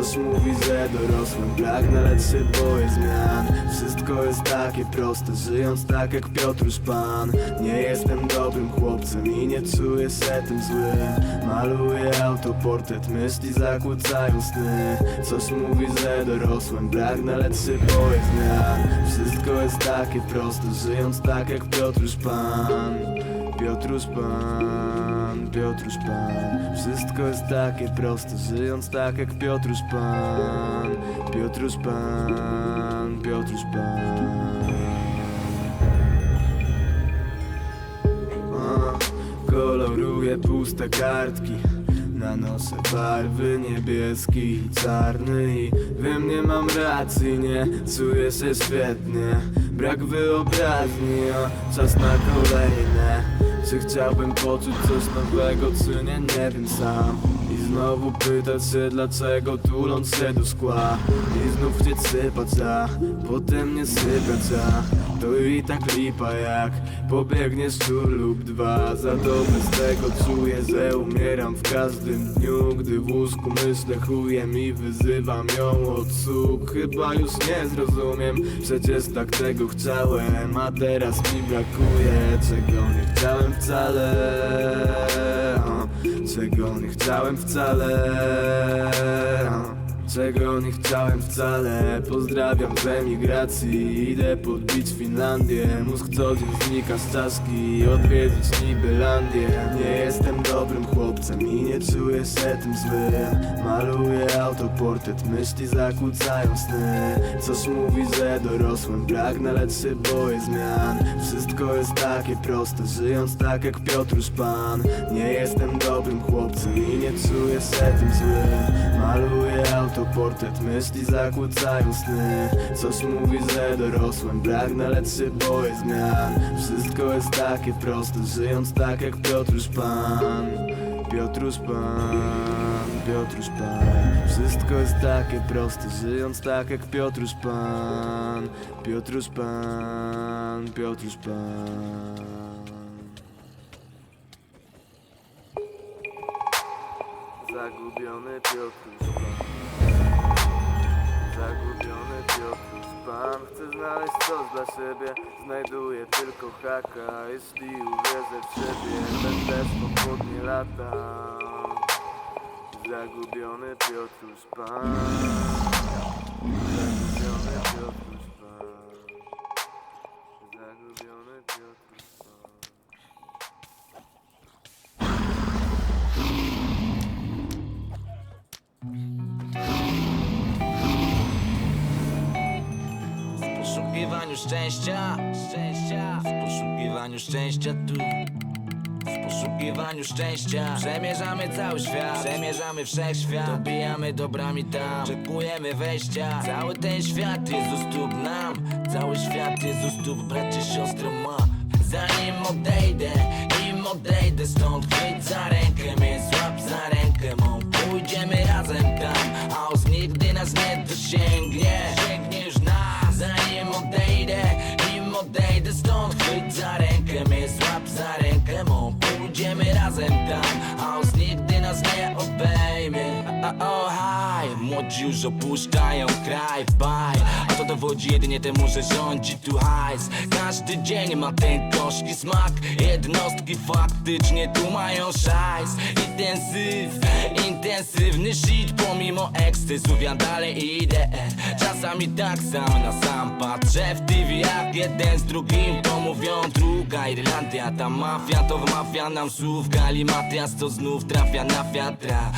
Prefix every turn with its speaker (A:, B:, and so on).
A: Coś mówi, że dorosłem pragnę, lecz się boję zmian. Wszystko jest takie proste, żyjąc tak jak Piotrusz Pan. Nie jestem dobrym chłopcem i nie czuję się tym zły. Maluję autoportret, myśli zakłócają sny. Coś mówi, że dorosłem pragnę, lecz się boję zmian. Wszystko jest takie proste, żyjąc tak jak Piotrusz Pan. Piotrusz Pan, Piotrusz Pan. Wszystko jest takie proste, żyjąc tak jak Piotrusz Pan. Piotrusz Pan, Piotrusz Pan. A, Koloruję puste kartki Nanoszę barwy niebieski i czarny I wiem nie mam racji, nie? Czuję się świetnie. Brak wyobraźni, a czas na kolejne Czy chciałbym poczuć coś nowego, czy nie, nie wiem sam znowu pytać się dlaczego tuląc się do szkła. I znów chcieć sypać, a potem nie sypać, a to i tak lipa jak pobiegnie szczur lub dwa. Za to bez tego czuję, że umieram w każdym dniu. Gdy w łóżku myślę chujem i wyzywam ją od słuch Chyba już nie zrozumiem, przecież tak tego chciałem. A teraz mi brakuje, czego nie chciałem wcale Czego nie chciałem wcale. Czego nie chciałem wcale? Pozdrawiam z emigracji Idę podbić Finlandię. Mózg co dzień znika z czaszki Odwiedzić Nibelandię. Nie jestem dobrym chłopcem I nie czuję się tym złym. Maluję autoportret Myśli zakłócają sny. Coś mówi, że dorosłem Pragnę, lecz się boję zmian Wszystko jest takie proste Żyjąc tak jak Piotrusz Pan. Nie jestem dobrym chłopcem I nie czuję się tym złym. Maluję autoportret, myśli zakłócają sny. Coś mówi, że dorosłem, pragnę, lecz się boję zmian. Wszystko jest takie proste, żyjąc tak jak Piotrusz Pan Piotrusz Pan, Piotrusz Pan. Wszystko jest takie proste, żyjąc tak jak Piotrusz Pan. Piotrusz Pan, Piotrusz Pan. Zagubiony Piotruś Pan. Zagubiony Piotruś Pan. Chcę znaleźć coś dla siebie. Znajduję tylko haka. Jeśli uwierzę w Będę spokojnie lata. Zagubiony Piotruś Pan. Zagubiony Piotruś Pan. Zagubiony Piotruś Pan.
B: W poszukiwaniu szczęścia, szczęścia, w poszukiwaniu szczęścia tu. Poszukiwaniu szczęścia. Przemierzamy cały świat Przemierzamy wszechświat. Dobijamy dobrami tam Czekujemy wejścia. Cały ten świat jest u stóp nam. Cały świat jest u stóp bracie, siostro ma. Zanim odejdę Nim odejdę stąd Chwyć za rękę mnie Złap za rękę mą. Pójdziemy razem tam A os nigdy nas nie dosięgnie. Sięgniesz nas. Zanim odejdę Nim odejdę stąd Chwyć za rękę obejmie A, a, o, haj Młodzi już opuszczają kraj Bye. A to dowodzi jedynie temu, że rządzi tu hajs. Każdy dzień ma ten gorzki smak. Jednostki faktycznie tu mają szajs. Intensyw, intensywny shit Pomimo ekscesów ja dalej idę. Czasami tak sam na sam patrzę w TV Jak jeden z drugim to mówią druga Irlandia Ta mafia to wmawia nam słów Galimatias to znów trafia na wiatra